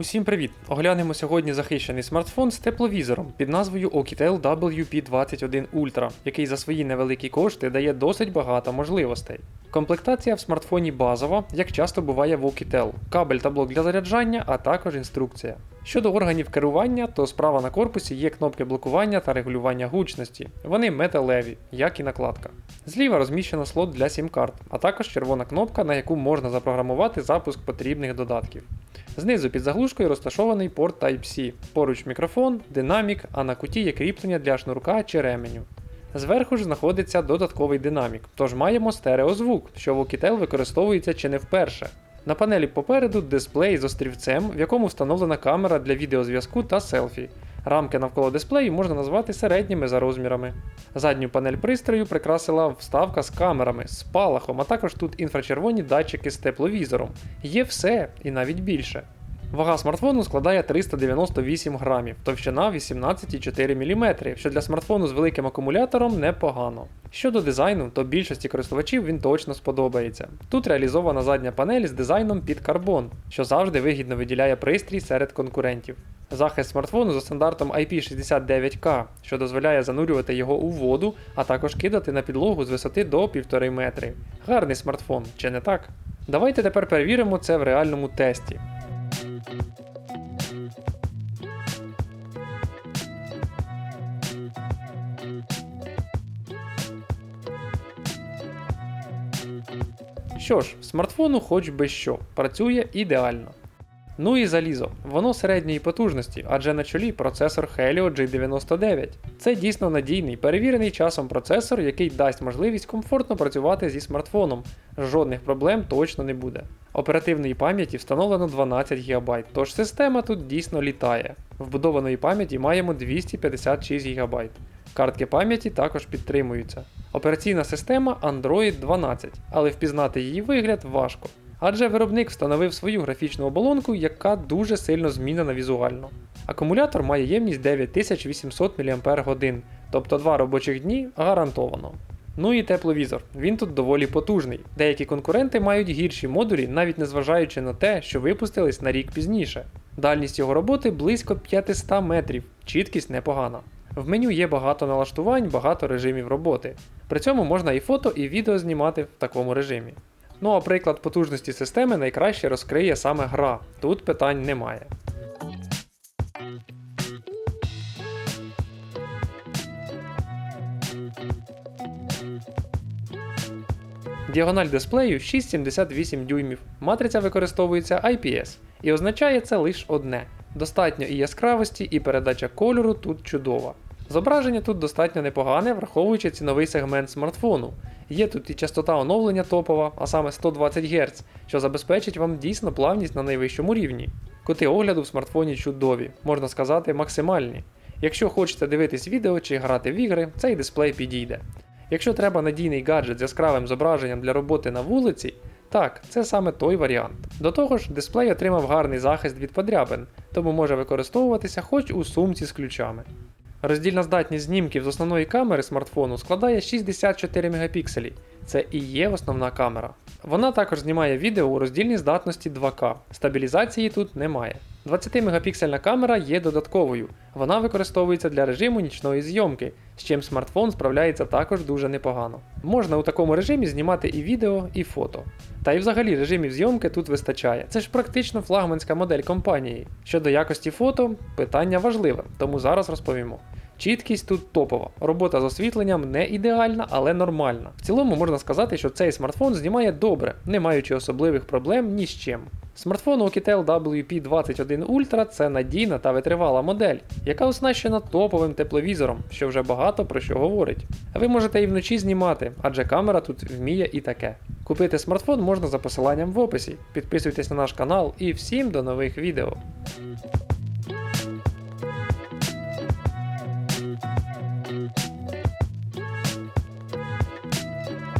Усім привіт! Оглянемо сьогодні захищений смартфон з тепловізором під назвою Oukitel WP21 Ultra, який за свої невеликі кошти дає досить багато можливостей. Комплектація в смартфоні базова, як часто буває в Oukitel, кабель та блок для заряджання, а також інструкція. Щодо органів керування, то справа на корпусі є кнопки блокування та регулювання гучності. Вони металеві, як і накладка. Зліва розміщено слот для сім-карт, а також червона кнопка, на яку можна запрограмувати запуск потрібних додатків. Знизу під заглушкою розташований порт Type-C, поруч мікрофон, динамік, а на куті є кріплення для шнурка чи ременю. Зверху ж знаходиться додатковий динамік, тож маємо стереозвук, що в Oukitel використовується чи не вперше. На панелі попереду дисплей з острівцем, в якому встановлена камера для відеозв'язку та селфі. Рамки навколо дисплею можна назвати середніми за розмірами. Задню панель пристрою прикрасила вставка з камерами, з спалахом, а також тут інфрачервоні датчики з тепловізором. Є все і навіть більше. Вага смартфону складає 398 грамів, товщина 18,4 мм, що для смартфону з великим акумулятором непогано. Щодо дизайну, то більшості користувачів він точно сподобається. Тут реалізована задня панель з дизайном під карбон, що завжди вигідно виділяє пристрій серед конкурентів. Захист смартфону за стандартом IP69K, що дозволяє занурювати його у воду, а також кидати на підлогу з висоти до 1,5 метри. Гарний смартфон, чи не так? Давайте тепер перевіримо це в реальному тесті. Що ж, смартфону хоч би що, працює ідеально. Ну і залізо. Воно середньої потужності, адже на чолі процесор Helio G99. Це дійсно надійний, перевірений часом процесор, який дасть можливість комфортно працювати зі смартфоном. Жодних проблем точно не буде. Оперативної пам'яті встановлено 12 ГБ, тож система тут дійсно літає. Вбудованої пам'яті маємо 256 ГБ. Картки пам'яті також підтримуються. Операційна система Android 12, але впізнати її вигляд важко. Адже виробник встановив свою графічну оболонку, яка дуже сильно змінена візуально. Акумулятор має ємність 9800 мАч, тобто 2 робочих дні гарантовано. Ну і тепловізор. Він тут доволі потужний. Деякі конкуренти мають гірші модулі, навіть незважаючи на те, що випустились на рік пізніше. Дальність його роботи близько 500 метрів, чіткість непогана. В меню є багато налаштувань, багато режимів роботи. При цьому можна і фото, і відео знімати в такому режимі. Ну а приклад потужності системи найкраще розкриє саме гра, тут питань немає. Діагональ дисплею 6,78 дюймів. Матриця використовується IPS, і означає це лише одне: достатньо і яскравості, і передача кольору тут чудова. Зображення тут достатньо непогане, враховуючи ціновий сегмент смартфону. Є тут і частота оновлення топова, а саме 120 Гц, що забезпечить вам дійсно плавність на найвищому рівні. Кути огляду в смартфоні чудові, можна сказати, максимальні. Якщо хочете дивитись відео чи грати в ігри, цей дисплей підійде. Якщо треба надійний гаджет з яскравим зображенням для роботи на вулиці, так, це саме той варіант. До того ж, дисплей отримав гарний захист від подряпин, тому може використовуватися хоч у сумці з ключами. Роздільна здатність знімків з основної камери смартфону складає 64 Мп. Це і є основна камера. Вона також знімає відео у роздільній здатності 2К. Стабілізації тут немає. 20 мегапіксельна камера є додатковою. Вона використовується для режиму нічної зйомки, з чим смартфон справляється також дуже непогано. Можна у такому режимі знімати і відео, і фото. Та й взагалі режимів зйомки тут вистачає. Це ж практично флагманська модель компанії. Щодо якості фото, питання важливе, тому зараз розповімо. Чіткість тут топова. Робота з освітленням не ідеальна, але нормальна. В цілому можна сказати, що цей смартфон знімає добре, не маючи особливих проблем ні з чим. Смартфон Oukitel WP21 Ultra це надійна та витривала модель, яка оснащена топовим тепловізором, що вже багато про що говорить. А ви можете і вночі знімати, адже камера тут вміє і таке. Купити смартфон можна за посиланням в описі. Підписуйтесь на наш канал і всім до нових відео.